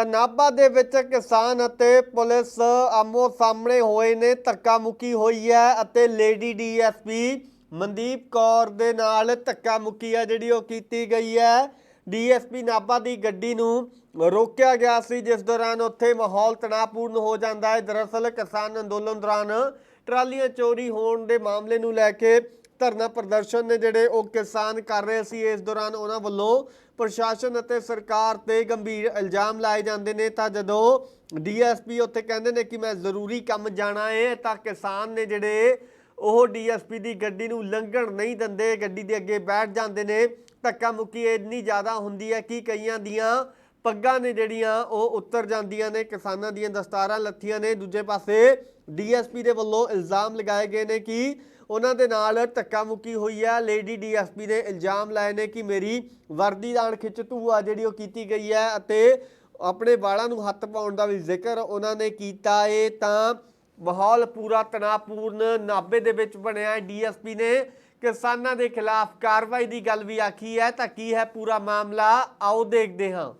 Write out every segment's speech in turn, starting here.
ਤਾਂ ਨਾਭਾ ਦੇ ਵਿੱਚ ਕਿਸਾਨ ਅਤੇ ਪੁਲਿਸ ਆਮੋ ਸਾਹਮਣੇ ਹੋਏ ਨੇ ਧੱਕਾ ਮੁੱਕੀ ਹੋਈ ਹੈ ਅਤੇ ਲੇਡੀ ਡੀਐਸਪੀ ਮਨਦੀਪ ਕੌਰ ਦੇ ਨਾਲ ਧੱਕਾ ਮੁੱਕੀ ਹੈ ਜਿਹੜੀ ਉਹ ਕੀਤੀ ਗਈ ਹੈ। ਡੀਐਸਪੀ ਨਾਭਾ ਦੀ ਗੱਡੀ ਨੂੰ ਰੋਕਿਆ ਗਿਆ ਸੀ, ਜਿਸ ਦੌਰਾਨ ਉੱਥੇ ਮਾਹੌਲ ਤਣਾਅਪੂਰਨ ਹੋ ਜਾਂਦਾ ਹੈ। ਦਰਅਸਲ ਕਿਸਾਨ ਅੰਦੋਲਨ ਦੌਰਾਨ ਟਰਾਲੀਆਂ ਚੋਰੀ ਹੋਣ ਦੇ ਮਾਮਲੇ ਨੂੰ ਲੈ ਕੇ ਧਰਨਾ ਪ੍ਰਦਰਸ਼ਨ ਨੇ ਜਿਹੜੇ ਉਹ ਕਿਸਾਨ ਕਰ ਰਹੇ ਸੀ, ਇਸ ਦੌਰਾਨ ਉਹਨਾਂ ਵੱਲੋਂ ਪ੍ਰਸ਼ਾਸਨ ਅਤੇ ਸਰਕਾਰ ਤੇ ਗੰਭੀਰ ਇਲਜ਼ਾਮ ਲਾਏ ਜਾਂਦੇ ਨੇ। ਤਾਂ ਜਦੋਂ ਡੀਐਸਪੀ ਉੱਥੇ ਕਹਿੰਦੇ ਨੇ ਕਿ ਮੈਂ ਜ਼ਰੂਰੀ ਕੰਮ ਜਾਣਾ ਹੈ ਤਾਂ ਕਿਸਾਨ ਨੇ ਜਿਹੜੇ ਉਹ ਡੀਐਸਪੀ ਦੀ ਗੱਡੀ ਨੂੰ ਲੰਘਣ ਨਹੀਂ ਦਿੰਦੇ, ਗੱਡੀ ਦੇ ਅੱਗੇ ਬੈਠ ਜਾਂਦੇ ਨੇ। ਧੱਕਾ ਮੁੱਕੀ ਇੰਨੀ ਜ਼ਿਆਦਾ ਹੁੰਦੀ ਹੈ ਕਿ ਕਈਆਂ ਦੀਆਂ ਪੱਗਾਂ ਨੇ ਜਿਹੜੀਆਂ ਉਹ ਉੱਤਰ ਜਾਂਦੀਆਂ ਨੇ, ਕਿਸਾਨਾਂ ਦੀਆਂ ਦਸਤਾਰਾਂ ਲੱਥੀਆਂ ਨੇ। ਦੂਜੇ ਪਾਸੇ ਡੀਐਸਪੀ ਦੇ ਵੱਲੋਂ ਇਲਜ਼ਾਮ ਲਗਾਏ ਗਏ ਨੇ ਕਿ ਉਹਨਾਂ ਦੇ ਨਾਲ ਧੱਕਾ ਮੁੱਕੀ ਹੋਈ ਹੈ। ਲੇਡੀ ਡੀਐਸਪੀ ਨੇ ਇਲਜ਼ਾਮ ਲਾਏ ਨੇ ਕਿ ਮੇਰੀ ਵਰਦੀ ਦਾ ਖਿੱਚ ਆ ਜਿਹੜੀ ਉਹ ਕੀਤੀ ਗਈ ਹੈ ਅਤੇ ਆਪਣੇ ਵਾਲਾਂ ਨੂੰ ਹੱਥ ਪਾਉਣ ਦਾ ਵੀ ਜ਼ਿਕਰ ਉਹਨਾਂ ਨੇ ਕੀਤਾ। ਏ ਤਾਂ ਮਾਹੌਲ ਪੂਰਾ ਤਣਾਅਪੂਰਨ ਨਾਬੇ ਦੇ ਵਿੱਚ ਬਣਿਆ ਹੈ। ਡੀਐਸਪੀ ਨੇ ਕਿਸਾਨਾਂ ਦੇ ਖਿਲਾਫ ਕਾਰਵਾਈ ਦੀ ਗੱਲ ਵੀ ਆਖੀ ਹੈ। ਤਾਂ ਕੀ ਹੈ ਪੂਰਾ ਮਾਮਲਾ? ਆਓ ਦੇਖਦੇ ਹਾਂ।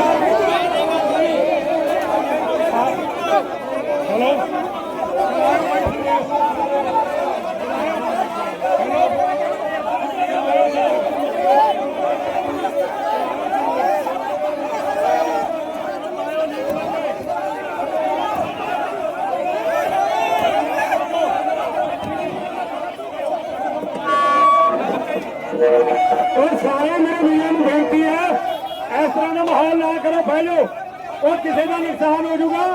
ਦਾ ਮਾਹੌਲ ਨਾ ਕਰੋ ਬਹਿ ਜਾਓ ਉਹ ਕਿਸੇ ਦਾ ਨੁਕਸਾਨ ਹੋ ਜਾਊਗਾ।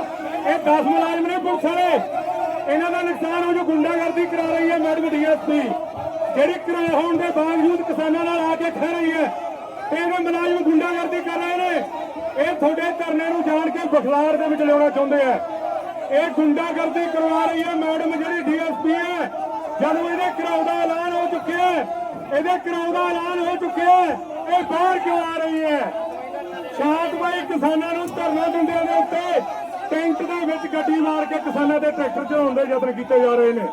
ਇਹ 10 ਮੁਲਾਜ਼ਮ ਨੇ ਪੁਲਿਸ ਵਾਲੇ। ਇਹਨਾਂ ਦਾ ਨੁਕਸਾਨ ਹੋ ਜਾਊ ਗੁੰਡਾਗਰਦੀ ਕਰਾ ਰਹੀ ਹੈ ਮੈਡਮ ਡੀਐਸਪੀ। ਜਿਹੜੀ ਕਿਰਾਏ ਹੋਣ ਦੇ ਬਾਵਜੂਦ ਕਿਸਾਨਾਂ ਨਾਲ ਆ ਕੇ ਖੜ ਰਹੀ ਹੈ। ਤੇ ਇਹਦੇ ਮੁਲਾਜ਼ਮ ਗੁੰਡਾਗਰਦੀ ਕਰ ਰਹੇ ਨੇ। ਇਹ ਤੁਹਾਡੇ ਧਰਨੇ ਨੂੰ ਜਾਣ ਕੇ ਬਖਲਾਰ ਦੇ ਵਿੱਚ ਲਿਆਉਣਾ ਚਾਹੁੰਦੇ ਆ। ਇਹ ਗੁੰਡਾਗਰਦੀ ਕਰਵਾ ਰਹੀ ਹੈ ਮੈਡਮ ਜਿਹੜੀ ਡੀਐਸਪੀ ਹੈ। ਜਦੋਂ ਇਹਦੇ ਘਰਾਓ ਦਾ ਐਲਾਨ ਹੋ ਚੁੱਕਿਆ ਹੈ, ਇਹਦੇ ਘਰਾਓ ਦਾ ਐਲਾਨ ਹੋ ਚੁੱਕਿਆ ਹੈ, ਇਹ ਬਾਹਰ ਕਿਉਂ ਆ ਰਹੀ ਹੈ? ਕਿਸਾਨਾਂ ਨੂੰ ਧਰਨਾ ਦਿੰਦਿਆਂ ਦੇ ਉੱਤੇ। ਟੈਂਕ ਦੇ ਵਿੱਚ ਗੱਡੀ ਮਾਰ ਕੇ ਕਿਸਾਨਾਂ ਦੇ ਟਰੈਕਟਰ ਚਲਾਉਣ ਦੇ ਯਤਨ ਕੀਤੇ ਜਾ ਰਹੇ ਨੇ।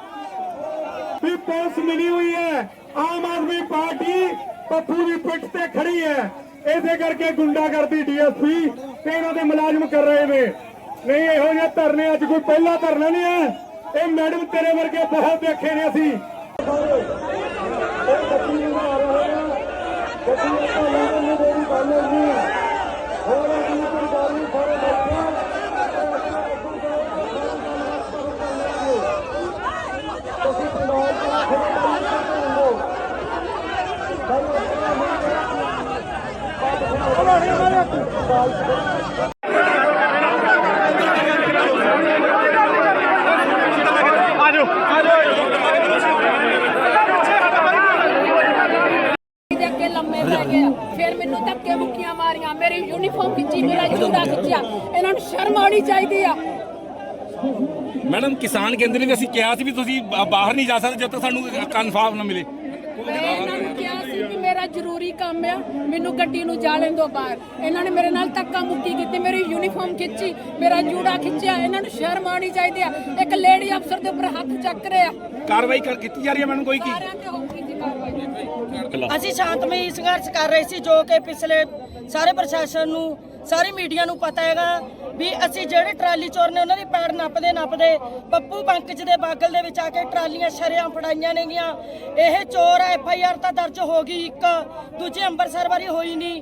ਵੀ ਪੁਲਿਸ ਮਿਲੀ ਹੋਈ ਹੈ। ਆਮ ਆਦਮੀ ਪਾਰਟੀ ਪੱਪੂ ਦੀ ਪਿੱਠ ਤੇ ਖੜੀ ਹੈ। ਇਸੇ ਕਰਕੇ ਗੁੰਡਾਗਰਦੀ ਡੀਐਸਪੀ ਤੇ ਇਹਨਾਂ ਦੇ ਮੁਲਾਜ਼ਮ ਕਰ ਰਹੇ ਨੇ। ਨਹੀਂ, ਇਹੋ ਜਿਹੇ ਧਰਨੇ ਅੱਜ ਕੋਈ ਪਹਿਲਾ ਧਰਨਾ ਨਹੀਂ ਹੈ। ਇਹ ਮੈਡਮ ਤੇਰੇ ਵਰਗੇ ਬਹੁਤ ਦੇਖੇ ਨੇ ਅਸੀਂ। ਦੇ ਅੱਗੇ ਲੰਮੇ ਪੈ ਗਏ ਆ। ਫਿਰ ਮੈਨੂੰ ਧੱਕੇ ਮੁੱਕੀਆਂ ਮਾਰੀਆਂ ਮੇਰੀ ਯੂਨੀਫਾਰਮ ਖਿੱਚੀ ਮੇਰਾ ਜੂੜਾ ਖਿੱਚਿਆ ਇਹਨਾਂ ਨੂੰ ਸ਼ਰਮ ਆਉਣੀ ਚਾਹੀਦੀ ਆ। ਮੈਡਮ ਕਿਸਾਨ ਕਹਿੰਦੇ ਨੇ ਵੀ ਅਸੀਂ ਕਿਹਾ ਸੀ ਵੀ ਤੁਸੀਂ ਬਾ- ਬਾਹਰ ਨਹੀਂ ਜਾ ਸਕਦੇ ਜਦ ਤੱਕ ਸਾਨੂੰ ਕਨਫਰਮ ਨਾ ਮਿਲੇ। ਮੈਂ ਇਹਨਾਂ ਨੂੰ ਕਿਹਾ ਸੀ ਕਿ ਮੇਰਾ ਜ਼ਰੂਰੀ ਕੰਮ ਆ ਮੈਨੂੰ ਗੱਡੀ ਨੂੰ ਜਾ ਲੈਣ ਦਿਓ ਬਾਹਰ। ਇਹਨਾਂ ਨੇ ਮੇਰੇ ਨਾਲ ਧੱਕਾ ਮੁੱਕੀ ਕੀਤੀ ਮੇਰੀ ਯੂਨੀਫਾਰਮ ਖਿੱਚੀ ਮੇਰਾ ਜੂੜਾ ਖਿੱਚਿਆ ਇਹਨਾਂ ਨੂੰ ਸ਼ਰਮ ਆਉਣੀ ਚਾਹੀਦੀ ਆ। ਇੱਕ ਲੇਡੀ ਅਫਸਰ ਦੇ ਉੱਪਰ ਹੱਥ ਚੱਕ ਰਿਹਾ। ਕਾਰਵਾਈ ਕਰ ਕੀਤੀ ਜਾ ਰਹੀ ਹੈ ਮੈਡਮ ਕੋਈ ਕੀ? ਸਾਰਿਆਂ ਤੇ ਹੋਊਗੀ ਜੀ ਕਾਰਵਾਈ। ਅਸੀਂ ਸ਼ਾਂਤਮਈ ਸੰਘਰਸ਼ ਕਰ ਰਹੇ ਸੀ ਜੋ ਕਿ ਪਿਛਲੇ ਸਾਰੇ ਪ੍ਰਸ਼ਾਸਨ ਨੂੰ ਸਾਰੀ ਮੀਡੀਆ ਨੂੰ ਪਤਾ ਹੈਗਾ ਵੀ ਅਸੀਂ ਜਿਹੜੇ ਟਰਾਲੀ ਚੋਰ ਨੇ ਉਹਨਾਂ ਦੀ ਪੈੜ ਨੱਪਦੇ ਨੱਪਦੇ ਪੱਪੂ ਪੰਕਜ ਦੇ ਬਾਗਲ ਦੇ ਵਿੱਚ ਆ ਕੇ ਟਰਾਲੀਆਂ ਸ਼ਰਿਆਂ ਫੜਾਈਆਂ ਨੇਗੀਆਂ। ਇਹ ਚੋਰ ਐਫ ਆਈ ਆਰ ਤਾਂ ਦਰਜ ਹੋ ਗਈ ਇੱਕ, ਦੂਜੇ ਅੰਮ੍ਰਿਤਸਰ ਵਾਰੀ ਹੋਈ ਨਹੀਂ।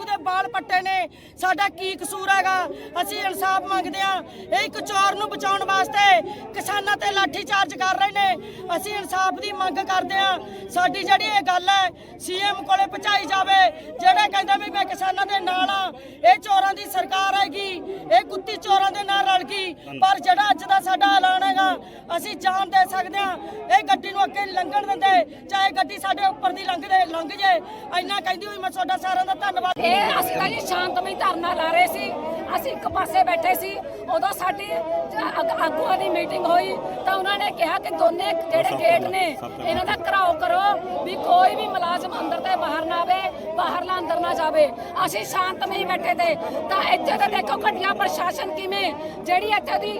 ਆਗੂ ਦੇ ਵਾਲ ਪੱਟੇ ਨੇ। ਸਾਡਾ ਕੀ ਕਸੂਰ ਹੈਗਾ? ਅਸੀਂ ਇਨਸਾਫ ਮੰਗਦੇ ਆ ਇਹ ਇੱਕ ਚੋਰ ਨੂੰ ਬਚਾਉਣ ਵਾਸਤੇ ਕਿਸਾਨਾਂ ਤੇ ਲਾਠੀ ਚਾਰਜ ਕਰ ਰਹੇ ਨੇ। ਅਸੀਂ ਇਨਸਾਫ ਦੀ ਮੰਗ ਕਰਦੇ ਆ ਸਾਡੀ ਜਿਹੜੀ ਇਹ ਗੱਲ ਹੈ ਸੀਐਮ ਕੋਲੇ ਪਹੁੰਚਾਈ ਜਾਵੇ। ਜਿਹੜੇ ਕਹਿੰਦੇ ਵੀ ਮੈਂ ਕਿਸਾਨਾਂ ਦੇ ਨਾਲ ਆ ਇਹ ਚੋਰਾਂ ਦੀ ਸਰਕਾਰ ਹੈਗੀ। ਇਹ ਕੁੱਤੀ ਚੋਰਾਂ ਦੇ ਨਾਲ ਰਲ ਗਈ। ਪਰ ਜਿਹੜਾ ਅੱਜ ਦਾ ਸਾਡਾ ਐਲਾਨ ਹੈਗਾ, ਅਸੀਂ ਜਾਨ ਦੇ ਸਕਦੇ ਆ ਇਹ ਗੱਡੀ ਨੂੰ ਅੱਗੇ ਨਹੀਂ ਲੰਘਣ ਦਿੰਦੇ, ਚਾਹੇ ਗੱਡੀ ਸਾਡੇ ਉੱਪਰ ਦੀ ਲੰਘਦੇ, ਲੰਘ ਜੇ। ਇੰਨਾ ਕਹਿੰਦੀ ਹੋਈ ਮੈਂ ਤੁਹਾਡਾ ਸਾਰਿਆਂ ਦਾ ਧੰਨਵਾਦ। ਇਹ ਅਸੀਂ ਤਾਂ ਜੀ ਸ਼ਾਂਤਮਈ ਧਰਨਾ ਲਾ ਰਹੇ ਸੀ। ਅਸੀਂ ਇੱਕ ਪਾਸੇ ਬੈਠੇ ਸੀ। ਉਦੋਂ ਸਾਡੀ ਆਗੂਆਂ ਦੀ ਮੀਟਿੰਗ ਹੋਈ। ਉਹਨਾਂ ਨੇ ਕਿਹਾ ਕਿ ਦੋਨੇ ਜਿਹੜੇ ਗੇਟ ਨੇ ਇਹਨਾਂ ਦਾ ਘਰਾਓ ਕਰੋ ਵੀ ਕੋਈ ਵੀ ਮੁਲਾਜ਼ਮ ਅੰਦਰ ਤੇ ਬਾਹਰ ਨਾ ਆਵੇ ਬਾਹਰਲਾ ਅੰਦਰ ਨਾ ਜਾਵੇ। ਅਸੀਂ ਸ਼ਾਂਤਮਈ ਬੈਠੇ ਤੇ। ਤਾਂ ਇੱਥੇ ਤਾਂ ਦੇਖੋ ਘਟੀਆ ਪ੍ਰਸ਼ਾਸਨ ਕਿਵੇਂ ਜਿਹੜੀ ਇੱਥੇ ਦੀ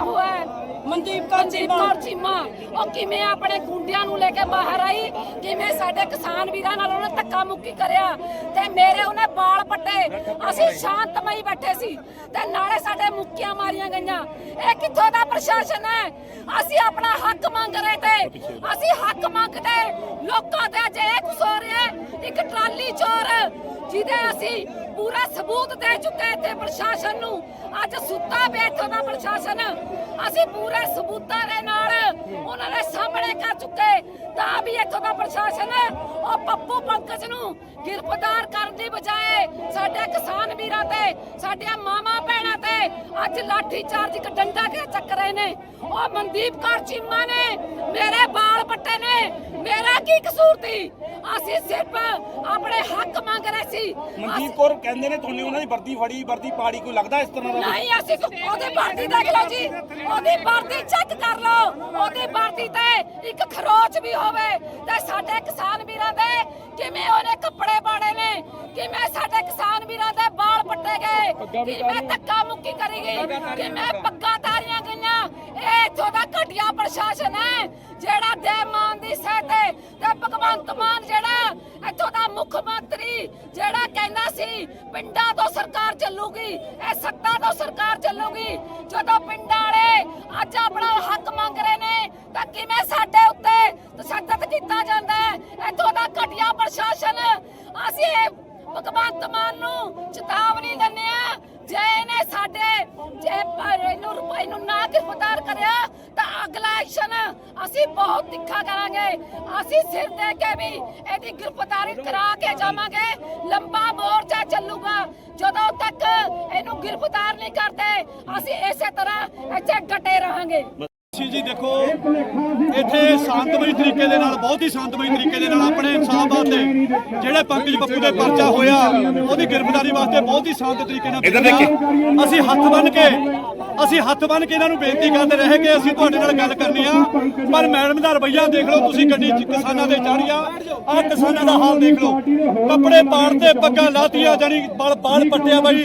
ਉਹ ਹੈ ਮਨਦੀਪ ਕੌਰ ਮਨਦੀਪ ਕੌਰ ਚੀਮਾ। ਉਹ ਕਿਵੇਂ ਆਪਣੇ ਗੁੰਡਿਆਂ ਨੂੰ ਲੈ ਕੇ ਬਾਹਰ ਆਈ? ਕਿਵੇਂ ਸਾਡੇ ਕਿਸਾਨ ਵੀਰਾਂ ਨਾਲ ਉਹਨੇ ਧੱਕਾ ਮੁੱਕੀ ਕਰਿਆ? ਤੇ ਮੇਰੇ ਉਹਨੇ ਬਾਲ ਪੱਟੇ। ਅਸੀਂ ਸ਼ਾਂਤਮਈ ਬੈਠੇ ਸੀ। ਤੇ ਨਾਲੇ ਸਾਡੇ ਮੁੱਕੀਆਂ ਮਾਰੀਆਂ ਗਈਆਂ। ਇਹ ਕਿੱਥੋਂ ਦਾ ਪ੍ਰਸ਼ਾਸਨ ਹੈ? ਅਸੀਂ ਆਪਣਾ ਹੱਕ ਮੰਗ ਰਹੇ ਤੇ। ਅਸੀਂ ਹੱਕ ਮੰਗਦੇ। ਲੋਕਾਂ ਤੇ ਅੱਜ ਕੁਛ ਹੋ ਰਿਹਾ ਹੈ। ਇੱਕ ਟਰਾਲੀ ਚੋਰ ਜਿਹਦੇ ਅਸੀਂ ਪੂਰਾ ਸਬੂਤ ਦੇ ਚੁੱਕੇ ਇੱਥੇ ਪ੍ਰਸ਼ਾਸਨ ਨੂੰ। ਅੱਜ ਸੁੱਤਾ ਪਿਆ ਇੱਥੋਂ ਦਾ ਪ੍ਰਸ਼ਾਸਨ। ਅਸੀਂ ਪੂਰੇ ਸਬੂਤਾਂ ਦੇ ਨਾਲ ਉਹਨਾਂ ਦੇ ਸਾਹਮਣੇ ਕਰ ਚੁੱਕੇ। ਤਾਂ ਵੀ ਇੱਥੋਂ ਦਾ ਪ੍ਰਸ਼ਾਸਨ ਉਹ ਪੱਪੂ ਪੰਕਜ ਨੂੰ ਗ੍ਰਿਫਤਾਰ ਕਰਨ ਦੀ ਬਜਾਏ ਸਾਡੇ ਕਿਸਾਨ ਵੀਰਾਂ ਤੇ, ਸਾਡੀਆਂ ਮਾਵਾਂ ਭੈਣਾਂ ਤੇ ਅੱਜ ਲਾਠੀ ਚਾਰਜ ਇੱਕ ਡੰਡਾ ਕੇ ਚੱਕ ਰਹੇ ਨੇ। ਉਹ ਮਨਦੀਪ ਕੌਰ ਚੀਮਾ ਨੇ, ਮੇਰੇ ਬਾਲ ਪੱਟੇ ਨੇ। ਮੇਰਾ ਕੀ ਕਸੂਰ ਸੀ? ਅਸੀਂ ਸਿਰਫ ਆਪਣੇ ਹੱਕ ਮੰਗ ਰਹੇ ਸੀ? ਕੌਰ ਕਹਿੰਦੇ ਨੇ ਤੁਹਾਨੂੰ ਉਹਨਾਂ ਦੀ ਵਰਦੀ ਫੜੀ ਵਰਦੀ ਪਾੜੀ ਕੋਈ ਲੱਗਦਾ ਇਸ ਤਰ੍ਹਾਂ ਦਾ ਨਹੀਂ ਅਸੀਂ ਕੋ- ਉਹਦੀ ਵਰਦੀ ਦੇਖ ਲਓ ਜੀ। ਉਹਦੀ ਵਰਦੀ ਚੈੱਕ ਕਰ ਲਓ। ਉਹਦੀ ਵਰਦੀ ਤੇ ਇੱਕ ਖਰੋਚ ਵੀ ਹੋਵੇ ਤੇ ਸਾਡੇ ਕਿਸਾਨ ਵੀਰਾਂ ਦੇ ਕਿਵੇਂ ਉਹਨੇ ਕੱਪੜੇ ਪਾੜੇ ਨੇ? ਕਿਵੇਂ ਸਾਡੇ ਕਿਸਾਨ ਵੀਰਾਂ ਦੇ ਵਾਲ ਪੱਟੇ ਗਏ? ਕਿਵੇਂ ਧੱਕਾ ਮੁੱਕੀ ਕਰੀ ਗਈ? ਕਿਵੇਂ ਪੱਗਾਂ ਤਾਰੀਆਂ ਗਈਆਂ? ਇਹ ਇੱਥੋਂ ਦਾ ਘਟੀਆ ਪ੍ਰਸ਼ਾਸਨ ਹੈ, ਜਿਹੜਾ ਦੇ ਮਾਨ ਦੀ ਸਹਿ ਤੇ ਤੇ ਭਗਵੰਤ ਮਾਨ ਜਿਹੜਾ ਇੱਥੋਂ ਦਾ ਮੁੱਖ ਮੰਤਰੀ ਜਿਹੜਾ ਕਹਿੰਦਾ ਸੀ, ਪਿੰਡਾਂ ਤੋਂ ਸਰਕਾਰ ਚੱਲੂਗੀ, ਇਹ ਸੱਤਾ ਤੋਂ ਸਰਕਾਰ ਚੱਲੂਗੀ। ਜਦੋਂ ਪਿੰਡਾਂ ਵਾਲੇ ਅੱਜ ਆਪਣਾ ਹੱਕ ਮੰਗ ਰਹੇ ਨੇ, ਤਾਂ ਕਿਵੇਂ ਸਾਡੇ ਉੱਤੇ ਤਸ਼ੱਦਦ ਕੀਤਾ ਜਾਂਦਾ ਹੈ? ਇੱਥੋਂ ਦਾ ਘਟੀਆ ਪ੍ਰਸ਼ਾਸਨ, ਅਸੀਂ ਭਗਵੰਤ ਮਾਨ ਨੂੰ ਚੇਤਾਵਨੀ ਦਿੰਦੇ ਆ ਜੇ ਇਹਨੇ ਸਾਡੇ ਜੇ ਇਹਨੂੰ ਰੁਪਏ ਨੂੰ ਨਾ ਗ੍ਰਿਫਤਾਰ ਕਰਿਆ, ਤਾਂ ਅਗਲਾ ਐਕਸ਼ਨ ਅਸੀਂ ਬਹੁਤ ਤਿੱਖਾ ਕਰਾਂਗੇ। ਅਸੀਂ ਸਿਰ ਦੇ ਕੇ ਵੀ ਇਹਦੀ ਗ੍ਰਿਫਤਾਰੀ ਕਰਾ ਕੇ ਜਾਵਾਂਗੇ। ਲੰਬਾ ਮੋਰਚਾ ਚੱਲੂਗਾ। ਜਦੋਂ ਤੱਕ ਇਹਨੂੰ ਗ੍ਰਿਫਤਾਰ ਨਹੀਂ ਕਰਦੇ, ਅਸੀਂ ਇਸੇ ਤਰ੍ਹਾਂ ਇੱਥੇ ਡਟੇ ਰਹਾਂਗੇ। ਜੀ ਜੀ ਦੇਖੋ ਇੱਥੇ ਸ਼ਾਂਤਮਈ ਤਰੀਕੇ ਦੇ ਨਾਲ ਬਹੁਤ ਹੀ ਸ਼ਾਂਤਮਈ ਤਰੀਕੇ ਦੇ ਨਾਲ ਆਪਣੇ ਇਨਸਾਫ ਵਾਸਤੇ ਜਿਹੜੇ ਪੰਕਜ ਬੱਪੂ ਦੇ ਪਰਚਾ ਹੋਇਆ ਉਹਦੀ ਗ੍ਰਿਫਤਾਰੀ ਵਾਸਤੇ ਬਹੁਤ ਹੀ ਸ਼ਾਂਤ ਤਰੀਕੇ ਨਾਲ ਇੱਧਰ ਦੇਖੇ। ਅਸੀਂ ਹੱਥ ਬੰਨ ਕੇ ਅਸੀਂ ਹੱਥ ਬੰਨ ਕੇ ਇਹਨਾਂ ਨੂੰ ਬੇਨਤੀ ਕਰਦੇ ਰਹੇ ਕਿ ਅਸੀਂ ਤੁਹਾਡੇ ਨਾਲ ਗੱਲ ਕਰਨੀ ਆ। ਪਰ ਮੈਡਮ ਦਾ ਰਵੱਈਆ ਦੇਖ ਲਓ ਤੁਸੀਂ ਗੱਡੀ 'ਚ ਕਿਸਾਨਾਂ ਦੇ ਚਾੜੀਆਂ ਆਹ ਕਿਸਾਨਾਂ ਦਾ ਹਾਲ ਦੇਖ ਲਓ। ਕੱਪੜੇ ਪਾੜਦੇ ਪੱਗਾਂ ਲਾਤੀਆਂ ਜਾਨੀ ਬਲ ਬਾਲ ਪੱਟਿਆ ਬਾਈ।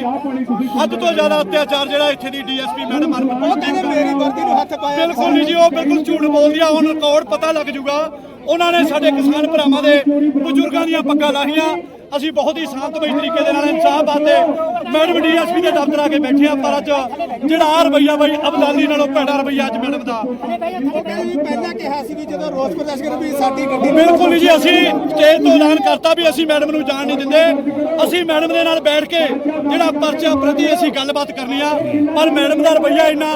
ਹੱਦ ਤੋਂ ਜ਼ਿਆਦਾ ਅਤਿਆਚਾਰ ਜਿਹੜਾ ਇੱਥੇ ਦੀ ਡੀਐਸਪੀ ਮੈਡਮ ਹਨ ਉਹ ਕਹਿੰਦੇ ਮੇਰੀ ਵਰਦੀ ਨੂੰ ਹੱਥ ਪਾਇਆ। ਬਿਲਕੁਲ ਨਹੀਂ ਜੀ, ਉਹ ਬਿਲਕੁਲ ਝੂਠ ਬੋਲਦੀ ਆ ਹੁਣ ਰਿਕਾਰਡ ਪਤਾ ਲੱਗ ਜੂਗਾ। ਉਹਨਾਂ ਨੇ ਸਾਡੇ ਕਿਸਾਨ ਭਰਾਵਾਂ ਦੇ ਬਜ਼ੁਰਗਾਂ ਦੀਆਂ ਪੱਗਾਂ ਲਾਹੀਆਂ। ਅਸੀਂ ਬਹੁਤ ਹੀ ਸ਼ਾਂਤਮਈ ਤਰੀਕੇ ਦੇ ਨਾਲ ਇਨਸਾਫ ਆਤੇ ਮੈਡਮ ਡੀਐਸਪੀ ਦੇ ਦਫ਼ਤਰ ਆ ਕੇ ਬੈਠੇ ਆ ਪਰ ਅੱਜ ਜਿਹੜਾ ਆ ਰਵਈਆ ਬਾਈ ਅਬਦਾਲੀ ਨਾਲੋਂ ਭੈੜਾ ਰਵਈਆ ਅੱਜ ਮੈਡਮ ਦਾ। ਪਹਿਲਾਂ ਕਿਹਾ ਸੀ ਵੀ ਜਦੋਂ ਰੋਸ ਪ੍ਰਦਰਸ਼ਨ ਵੀ ਸਾਡੀ ਗੱਡੀ ਬਿਲਕੁਲ ਜੀ ਅਸੀਂ ਸਟੇਜ ਤੋਂ ਐਲਾਨ ਕਰਤਾ ਵੀ ਅਸੀਂ ਮੈਡਮ ਨੂੰ ਜਾਣ ਨਹੀਂ ਦਿੰਦੇ। ਅਸੀਂ ਮੈਡਮ ਦੇ ਨਾਲ ਬੈਠ ਕੇ ਜਿਹੜਾ ਪਰਚਾ ਪ੍ਰਤੀ ਅਸੀਂ ਗੱਲਬਾਤ ਕਰਨੀ ਆ। ਪਰ ਮੈਡਮ ਦਾ ਰਵਈਆ ਇੰਨਾ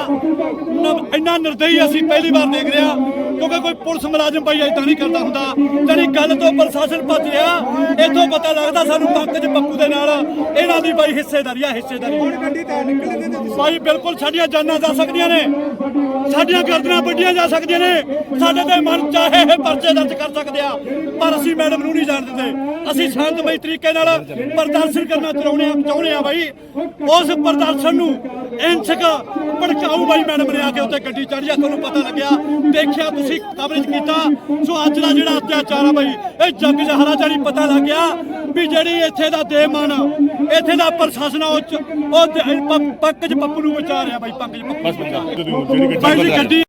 ਇੰਨਾ ਨਿਰਦਈ ਅਸੀਂ ਪਹਿਲੀ ਵਾਰ ਦੇਖ ਰਹੇ ਕਿਉਂਕਿ ਕੋਈ ਪੁਲਿਸ ਮੁਲਾਜ਼ਮ ਭਾਈ ਏਦਾਂ ਨਹੀਂ ਕਰਦਾ ਹੁੰਦਾ। ਜਿਹੜੀ ਗੱਲ ਤੋਂ ਪ੍ਰਸ਼ਾਸਨ ਭੱਜ ਰਿਹਾ ਇੱਥੋਂ ਪਤਾ ਲੱਗਦਾ ਸਾਨੂੰ ਪੰਕਜ ਪੱਪੂ ਦੇ ਨਾਲ ਇਹਨਾਂ ਦੀ ਬਾਈ ਹਿੱਸੇਦਾਰੀ ਆ ਹਿੱਸੇਦਾਰੀ। ਭਾਈ ਬਿਲਕੁਲ ਸਾਡੀਆਂ ਜਾਨਾਂ ਜਾ ਸਕਦੀਆਂ ਨੇ। ਸਾਡੀਆਂ ਗਰਦਨਾਂ ਵੱਡੀਆਂ ਜਾ ਸਕਦੀਆਂ ਨੇ। ਸਾਡੇ ਤੇ ਮਨ ਚਾਹੇ ਇਹ ਪਰਚੇ ਦਰਜ ਕਰ ਸਕਦੇ ਆ, ਪਰ ਅਸੀਂ ਮੈਡਮ ਨੂੰ ਨਹੀਂ ਜਾਣ ਦਿੰਦੇ। ਅਸੀਂ ਸ਼ਾਂਤਮਈ ਤਰੀਕੇ ਨਾਲ ਪ੍ਰਦਰਸ਼ਨ ਕਰਨਾ ਚਾਹੁੰਦੇ ਆ ਚਾਹੁੰਦੇ ਆ ਬਾਈ। ਉਸ ਪ੍ਰਦਰਸ਼ਨ ਨੂੰ ਇੰਚਕ ਭੜਕਾਊ ਬਾਈ ਮੈਡਮ ਨੇ ਆ ਕੇ ਉੱਤੇ ਗੱਡੀ ਚੜ੍ਹ ਤੁਹਾਨੂੰ ਪਤਾ ਲੱਗਿਆ। ਦੇਖਿਆ, ਤੁਸੀਂ ਕਵਰੇਜ ਕੀਤਾ। ਸੋ ਅੱਜ ਦਾ ਜਿਹੜਾ ਅਤਿਆਚਾਰ ਆ ਬਾਈ, ਇਹ ਜੱਗ ਜਹਰਾ ਜਾਨੀ ਪਤਾ ਲੱਗ ਗਿਆ ਵੀ ਜਿਹੜੀ ਇੱਥੇ ਦਾ ਦੇਮਨ ਇੱਥੇ ਦਾ ਪ੍ਰਸ਼ਾਸਨ ਆ, ਉਹ ਚ- ਪੰਕਜ ਪੱਪੂ ਨੂੰ ਵਿਚਾਰ ਰਿਹਾ ਬਾਈ, ਪੰਕਜ ਪੱਪੂ। ਬਸ ਬੱਚਾ ਜਿਹੜੀ ਬਾਈ ਜੀ ਗੱਡੀ